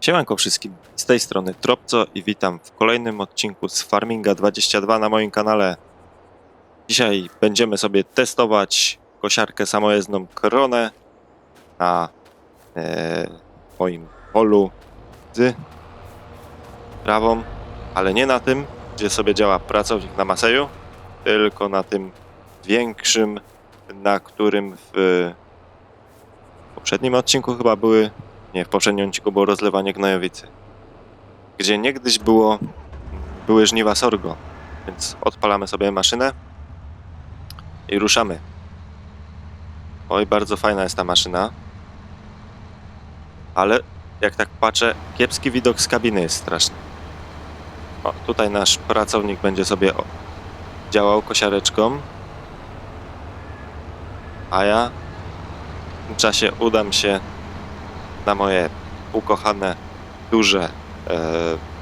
Siemanko wszystkim, z tej strony Tropco i witam w kolejnym odcinku z Farminga 22 na moim kanale. Dzisiaj będziemy sobie testować kosiarkę samojezdną Kronę na e, moim polu z prawą, ale nie na tym, gdzie sobie działa pracownik na Maseju, tylko na tym większym, na którym w poprzednim odcinku chyba były nie, w poprzednim odcinku było rozlewanie gnojowicy. Gdzie niegdyś było, były żniwa sorgo. Więc odpalamy sobie maszynę i ruszamy. Oj, bardzo fajna jest ta maszyna. Ale jak tak patrzę, kiepski widok z kabiny jest straszny. O, tutaj nasz pracownik będzie sobie działał kosiareczką. A ja w tym czasie udam się na moje ukochane, duże e,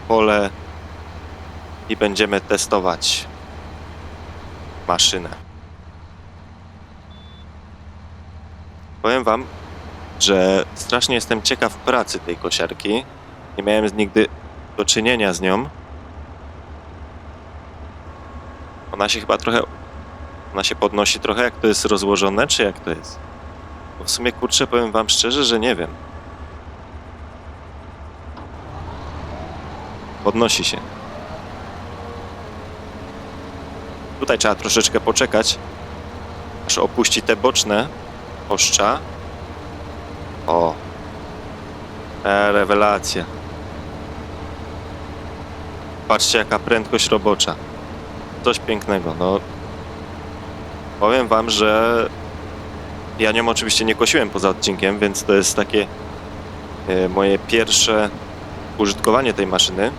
pole i będziemy testować maszynę. Powiem Wam, że strasznie jestem ciekaw pracy tej kosiarki. Nie miałem nigdy do czynienia z nią. Ona się chyba trochę. Ona się podnosi trochę, jak to jest rozłożone, czy jak to jest? Bo w sumie kurczę, powiem Wam szczerze, że nie wiem. Podnosi się. Tutaj trzeba troszeczkę poczekać, aż opuści te boczne oszcza. O. E, rewelacja. Patrzcie, jaka prędkość robocza. Coś pięknego. No, powiem wam, że ja nią oczywiście nie kosiłem poza odcinkiem, więc to jest takie e, moje pierwsze użytkowanie tej maszyny.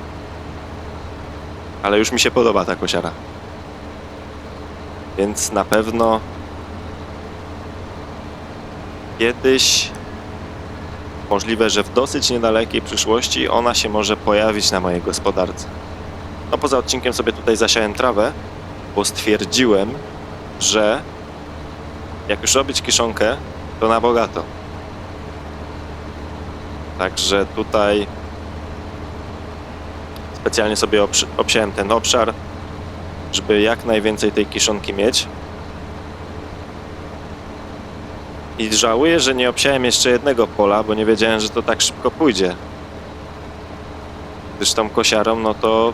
Ale już mi się podoba ta kosiara. Więc na pewno kiedyś możliwe, że w dosyć niedalekiej przyszłości ona się może pojawić na mojej gospodarce. No poza odcinkiem sobie tutaj zasiałem trawę, bo stwierdziłem, że jak już robić kiszonkę, to na bogato. Także tutaj specjalnie sobie obs- obsiałem ten obszar, żeby jak najwięcej tej kiszonki mieć. I żałuję, że nie obsiałem jeszcze jednego pola, bo nie wiedziałem, że to tak szybko pójdzie. Gdyż tą kosiarą, no to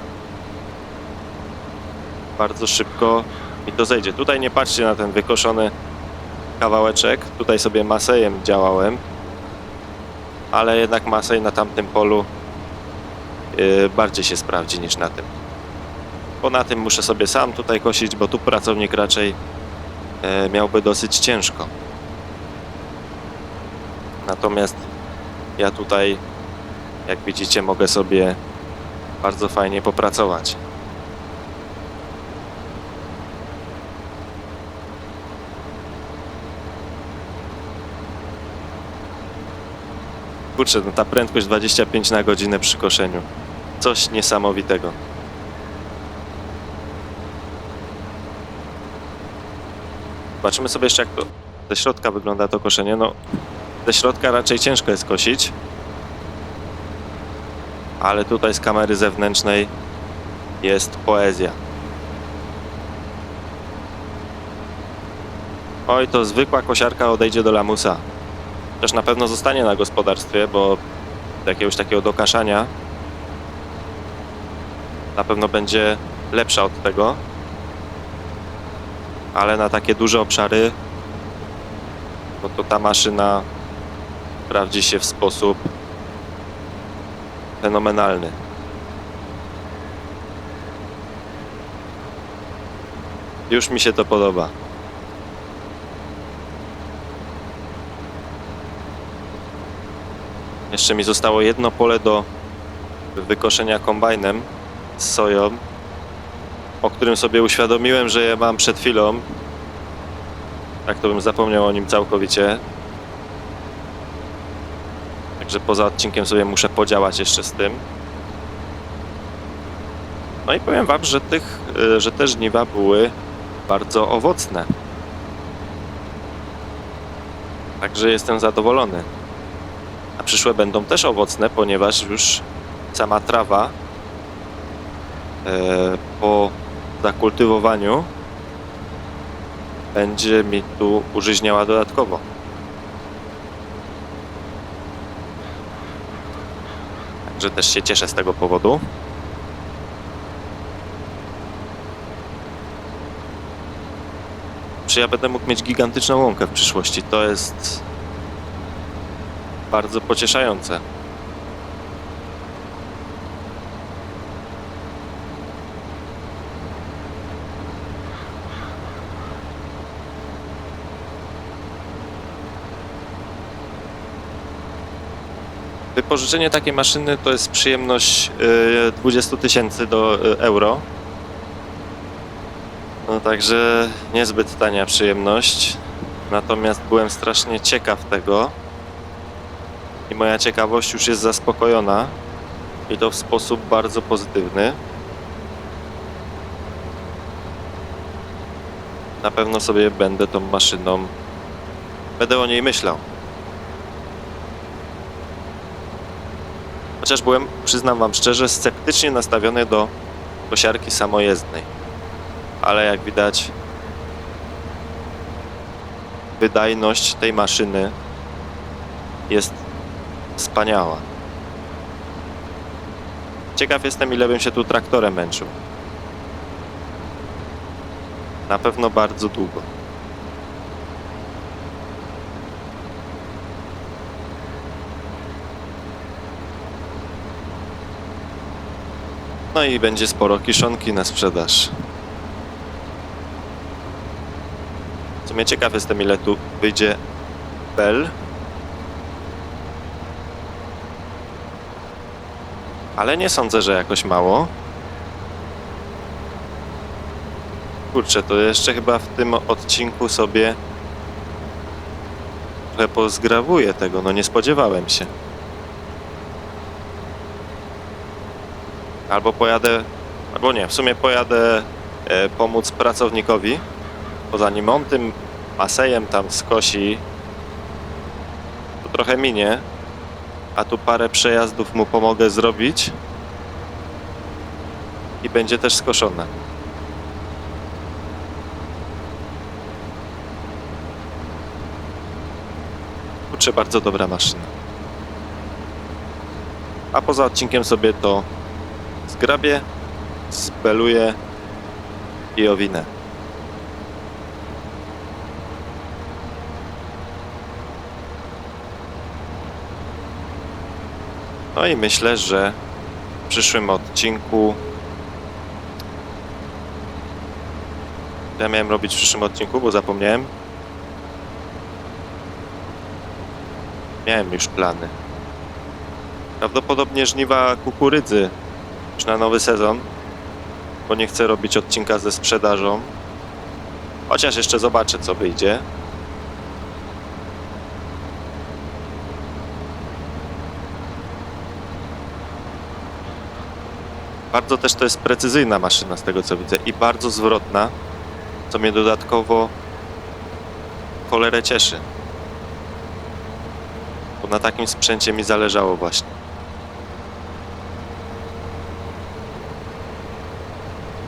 bardzo szybko mi to zejdzie. Tutaj nie patrzcie na ten wykoszony kawałeczek. Tutaj sobie masejem działałem, ale jednak masej na tamtym polu bardziej się sprawdzi niż na tym. Bo na tym muszę sobie sam tutaj kosić, bo tu pracownik raczej yy, miałby dosyć ciężko. Natomiast ja tutaj, jak widzicie, mogę sobie bardzo fajnie popracować. Kurczę, no ta prędkość 25 na godzinę przy koszeniu. Coś niesamowitego. Zobaczymy sobie jeszcze jak to ze środka wygląda to koszenie. No, ze środka raczej ciężko jest kosić. Ale tutaj z kamery zewnętrznej jest poezja. Oj, to zwykła kosiarka odejdzie do lamusa. Też na pewno zostanie na gospodarstwie, bo jakiegoś takiego dokaszania na pewno będzie lepsza od tego. Ale na takie duże obszary no to ta maszyna sprawdzi się w sposób fenomenalny. Już mi się to podoba. Jeszcze mi zostało jedno pole do wykoszenia kombajnem z soją, o którym sobie uświadomiłem, że je mam przed chwilą. Tak to bym zapomniał o nim całkowicie. Także poza odcinkiem sobie muszę podziałać jeszcze z tym. No i powiem wam, że, tych, y, że te żniwa były bardzo owocne. Także jestem zadowolony. A przyszłe będą też owocne, ponieważ już sama trawa po zakultywowaniu będzie mi tu użyźniała dodatkowo. Także też się cieszę z tego powodu. Czy ja będę mógł mieć gigantyczną łąkę w przyszłości? To jest bardzo pocieszające. Wypożyczenie takiej maszyny to jest przyjemność y, 20 tysięcy do y, euro. No także niezbyt tania przyjemność. Natomiast byłem strasznie ciekaw tego. I moja ciekawość już jest zaspokojona. I to w sposób bardzo pozytywny. Na pewno sobie będę tą maszyną. Będę o niej myślał. Chociaż byłem, przyznam wam szczerze, sceptycznie nastawiony do kosiarki samojezdnej. Ale jak widać, wydajność tej maszyny jest wspaniała. Ciekaw jestem, ile bym się tu traktorem męczył. Na pewno bardzo długo. No i będzie sporo kiszonki na sprzedaż. W sumie ciekaw jestem, ile tu wyjdzie bel. Ale nie sądzę, że jakoś mało. Kurczę, to jeszcze chyba w tym odcinku sobie trochę pozgrawuję tego, no nie spodziewałem się. Albo pojadę, albo nie, w sumie pojadę e, pomóc pracownikowi, bo zanim on tym masejem tam skosi, to trochę minie, a tu parę przejazdów mu pomogę zrobić i będzie też skoszone. Kurczę, bardzo dobra maszyna. A poza odcinkiem sobie to zgrabię, zbeluję i owinę. No i myślę, że w przyszłym odcinku. Ja miałem robić w przyszłym odcinku, bo zapomniałem. Miałem już plany. Prawdopodobnie żniwa kukurydzy już na nowy sezon, bo nie chcę robić odcinka ze sprzedażą. Chociaż jeszcze zobaczę, co wyjdzie. Bardzo też to jest precyzyjna maszyna z tego co widzę i bardzo zwrotna, co mnie dodatkowo cholerę cieszy. Bo na takim sprzęcie mi zależało właśnie.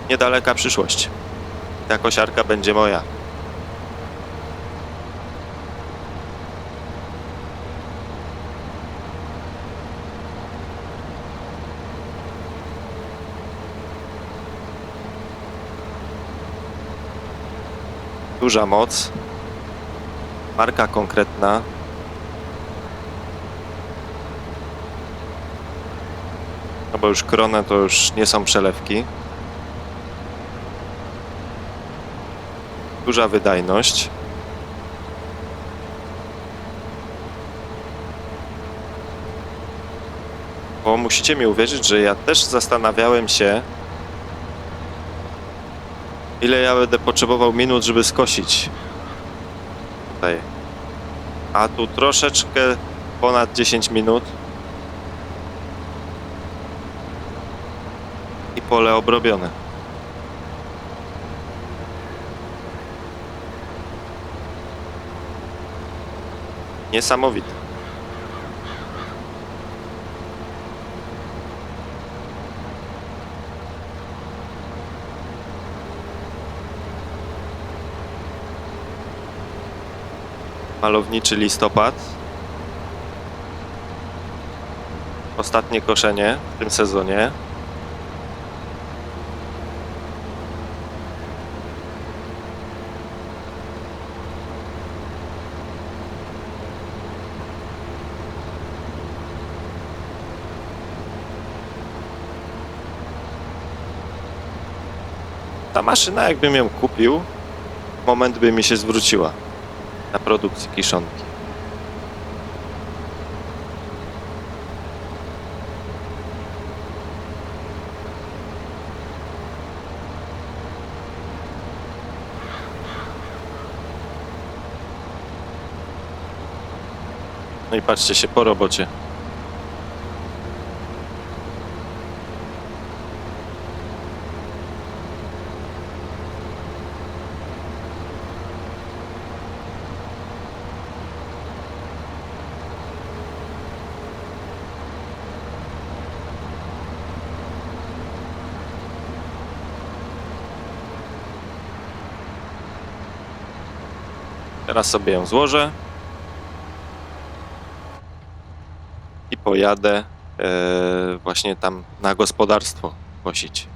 Niedaleka przyszłość. Ta kosiarka będzie moja. Duża moc. Marka konkretna. No bo już kronę to już nie są przelewki. Duża wydajność. Bo musicie mi uwierzyć, że ja też zastanawiałem się, ile ja będę potrzebował minut, żeby skosić. Tutaj. A tu troszeczkę ponad 10 minut. I pole obrobione. Niesamowite. Malowniczy listopad. Ostatnie koszenie w tym sezonie. Ta maszyna, jakbym ją kupił, moment by mi się zwróciła na produkcji kiszonki. No i patrzcie się po robocie. Teraz sobie ją złożę. I pojadę e, właśnie tam na gospodarstwo kosić.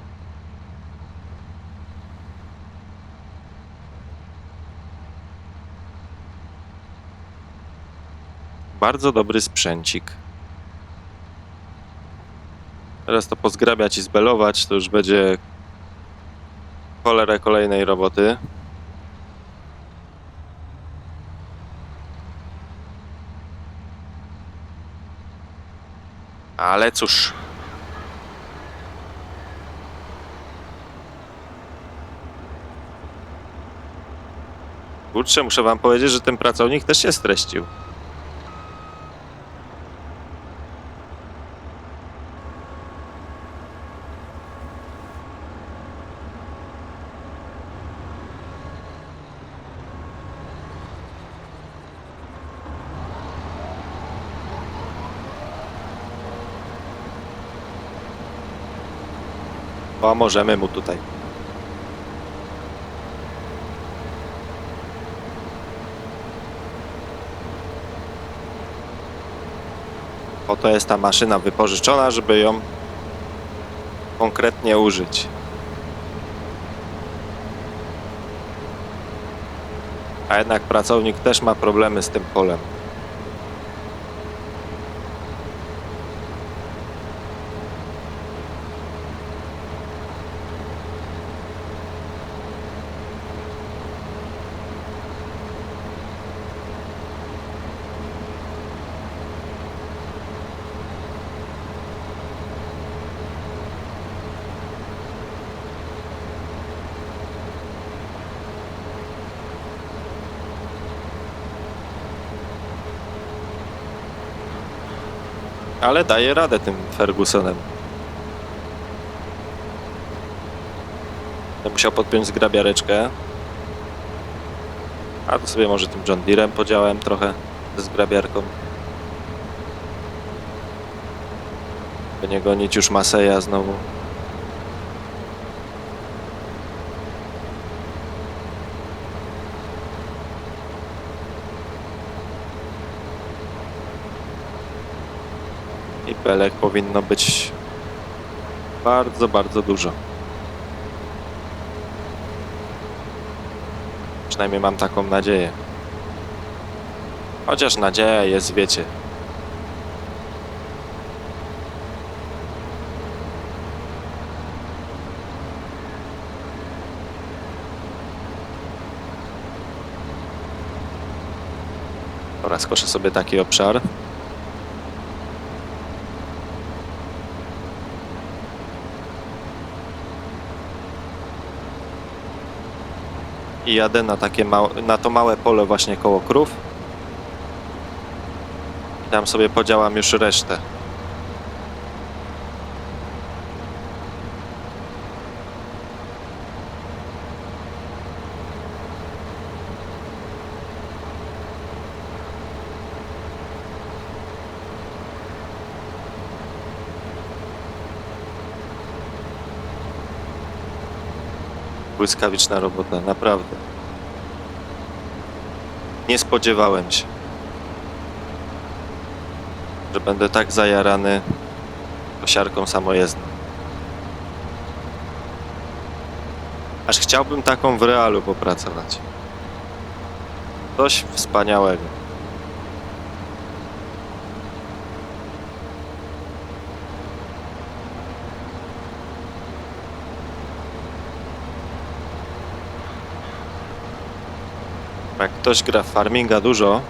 Bardzo dobry sprzęcik. Teraz to pozgrabiać i zbelować, to już będzie cholerę kolejnej roboty. Ale cóż. Kurczę, muszę wam powiedzieć, że ten pracownik też się streścił. Pomożemy mu tutaj. Oto jest ta maszyna wypożyczona, żeby ją konkretnie użyć. A jednak pracownik też ma problemy z tym polem. Ale daje radę tym Fergusonem. Musiał podpiąć zgrabiareczkę. A to sobie może tym John Deerem podziałem trochę ze zgrabiarką. By nie gonić już Maseja znowu. Belek powinno być bardzo, bardzo dużo. Przynajmniej mam taką nadzieję. Chociaż nadzieja jest, wiecie. Oraz koszę sobie taki obszar. I jadę na takie na to małe pole właśnie koło krów. I tam sobie podziałam już resztę. Błyskawiczna robota, naprawdę. Nie spodziewałem się, że będę tak zajarany kosiarką samojezdną. Aż chciałbym taką w realu popracować. Coś wspaniałego. Jak ktoś gra w farminga dużo,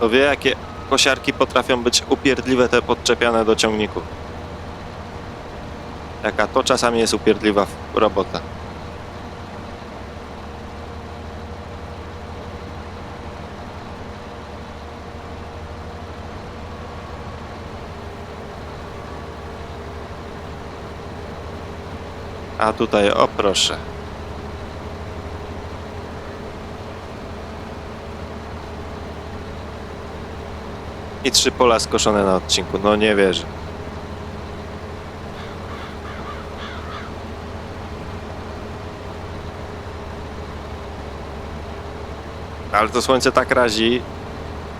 to wie jakie kosiarki potrafią być upierdliwe te podczepiane do ciągników. Jaka to czasami jest upierdliwa robota. A tutaj, o proszę. I trzy pola skoszone na odcinku. No nie wierzę. Ale to słońce tak razi,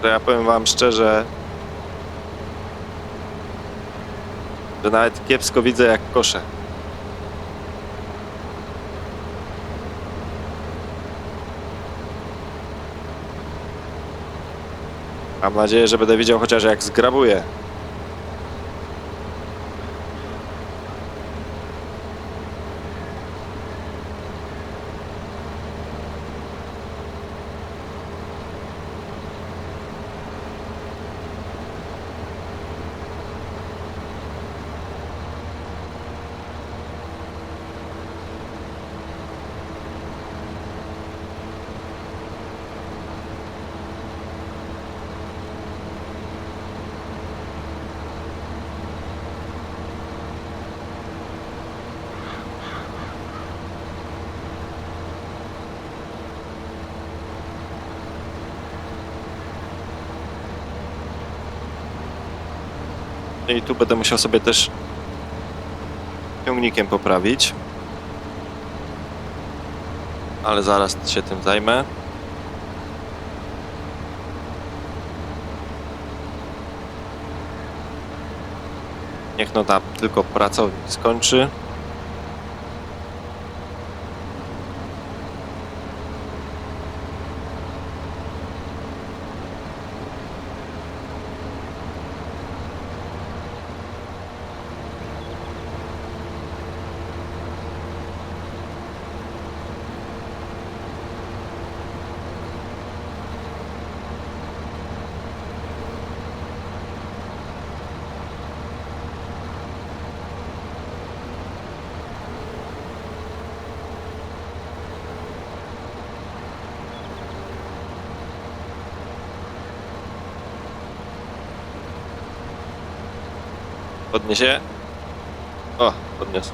że ja powiem wam szczerze, że nawet kiepsko widzę jak koszę. Mam nadzieję, że będę widział chociaż jak zgrabuję. I tu będę musiał sobie też ciągnikiem poprawić. Ale zaraz się tym zajmę. Niech no tam tylko pracownik skończy. Podniesie. O, podniosł.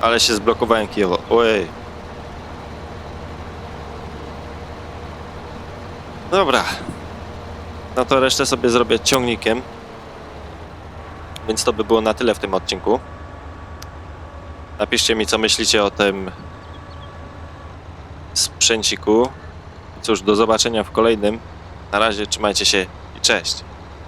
Ale się zblokowałem kijowo. Ojej. Dobra. No to resztę sobie zrobię ciągnikiem. Więc to by było na tyle w tym odcinku. Napiszcie mi, co myślicie o tym sprzęciku. Cóż, do zobaczenia w kolejnym. Na razie trzymajcie się i cześć.